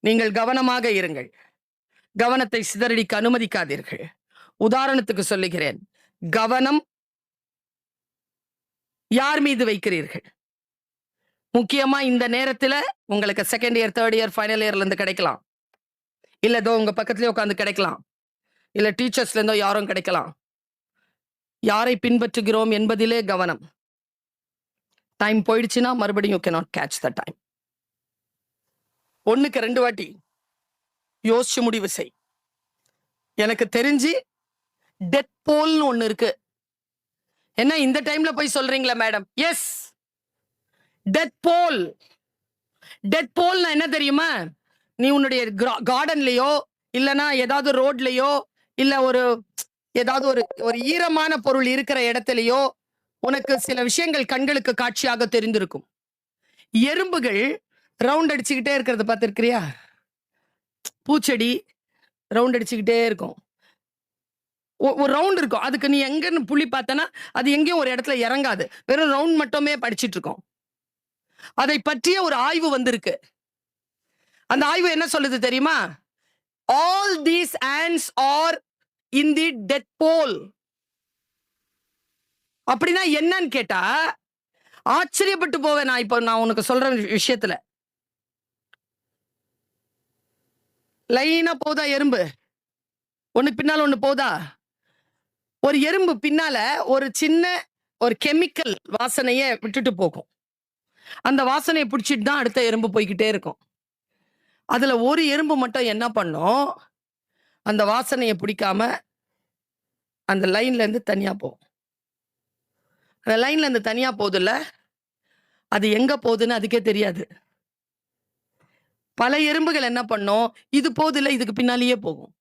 நீங்கள் கவனமாக இருங்கள். கவனத்தை சிதறடிக்க அனுமதிக்காதீர்கள். உதாரணத்துக்கு சொல்லுகிறேன். கவனம் யார் மீது வைக்கிறீர்கள்? முக்கியமா இந்த நேரத்துல உங்களுக்கு second year third year final இயர்ல இருந்து கிடைக்கலாம். இல்ல ஏதோ உங்க பக்கத்துலயே உட்காந்து கிடைக்கலாம். இல்ல டீச்சர்ஸ்ல இருந்தோ யாரும் கிடைக்கலாம். யாரை பின்பற்றுகிறோம் என்பதிலே கவனம். டைம் போயிடுச்சுன்னா மறுபடியும் you cannot catch the time ஒன்றுக்கு ரெண்டு வாட்டி யோசிச்சு முடிவு செய். எனக்கு தெரிஞ்சு டெத் போல்னு ஒன்று இருக்கு. என்ன இந்த டைம்ல போய் சொல்றீங்களா madam yes death ball death போல்னா என்ன தெரியுமா? நீ உன்னுடைய கார்டன்லயோ இல்லனா ஏதாவது ரோட்லயோ இல்ல ஒரு ஏதாவது ஒரு ஒரு ஈரமான பொருள் இருக்கிற இடத்துலயோ உனக்கு சில விஷயங்கள் கண்களுக்கு காட்சியாக தெரிந்திருக்கும். எறும்புகள் ரவுண்ட் அடிச்சுக்கிட்டே இருக்கிறத பார்த்துருக்கிறியா? பூச்செடி ரவுண்ட் அடிச்சுக்கிட்டே இருக்கும். ஒரு ரவுண்ட் இருக்கும். அதுக்கு நீ எங்கன்னு புள்ளி பார்த்தனா அது எங்கேயும் ஒரு இடத்துல இறங்காது. வெறும் ரவுண்ட் மட்டுமே படிச்சுட்டு இருக்கோம் அதை பற்றிய ஒரு ஆய்வு வந்திருக்கு. அந்த ஆய்வு என்ன சொல்லுது தெரியுமா? All these ants are in the death pole அப்படின்னா என்னன்னு கேட்டா ஆச்சரியப்பட்டு போவேன் நான் இப்போ நான் உனக்கு சொல்ற விஷயத்துல. லைனா போதா எறும்பு? ஒன்று பின்னால் ஒன்று போதா? ஒரு எறும்பு பின்னால ஒரு சின்ன ஒரு கெமிக்கல் வாசனையை விட்டுட்டு போகும். அந்த வாசனையை பிடிச்சிட்டு தான் அடுத்த எறும்பு போய்கிட்டே இருக்கும். அதில் ஒரு எறும்பு மட்டும் என்ன பண்ணும்? அந்த வாசனையை பிடிக்காம அந்த லைன்லேருந்து தனியாக போகும். அந்த லைன்லேருந்து தனியாக போகுதுல்ல அது எங்கே போகுதுன்னு அதுக்கே தெரியாது. பல எறும்புகள் என்ன பண்ணும்? இது போதில்லை இதுக்கு பின்னாலேயே போகும்.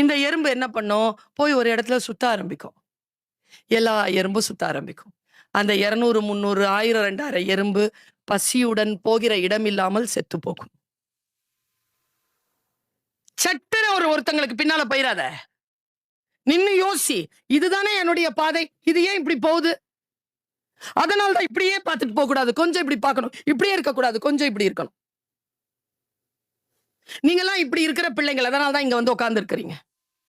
இந்த எறும்பு என்ன பண்ணும்? போய் ஒரு இடத்துல சுத்த ஆரம்பிக்கும். எல்லா எறும்பும் சுத்த ஆரம்பிக்கும். அந்த இரநூறு முந்நூறு ஆயிரம் ரெண்டாயிரம் எறும்பு பசியுடன் போகிற இடம் இல்லாமல் செத்து போகும். சட்டுன்னு ஒரு ஒருத்தங்களுக்கு பின்னால போயிடாத நின்னு யோசி. இதுதானே என்னுடைய பாதை. இது ஏன் இப்படி போகுது? அதனால தான் இப்படியே பார்த்துட்டு போக கூடாது கொஞ்சம் இப்படி பார்க்கணும். இப்படியே இருக்கக்கூடாது. கொஞ்சம் இப்படி இருக்கணும். நீங்கெல்லாம் இப்படி இருக்கிற பிள்ளைங்கள் அதனால தான் இங்க வந்து உட்காந்துருக்கிறீங்க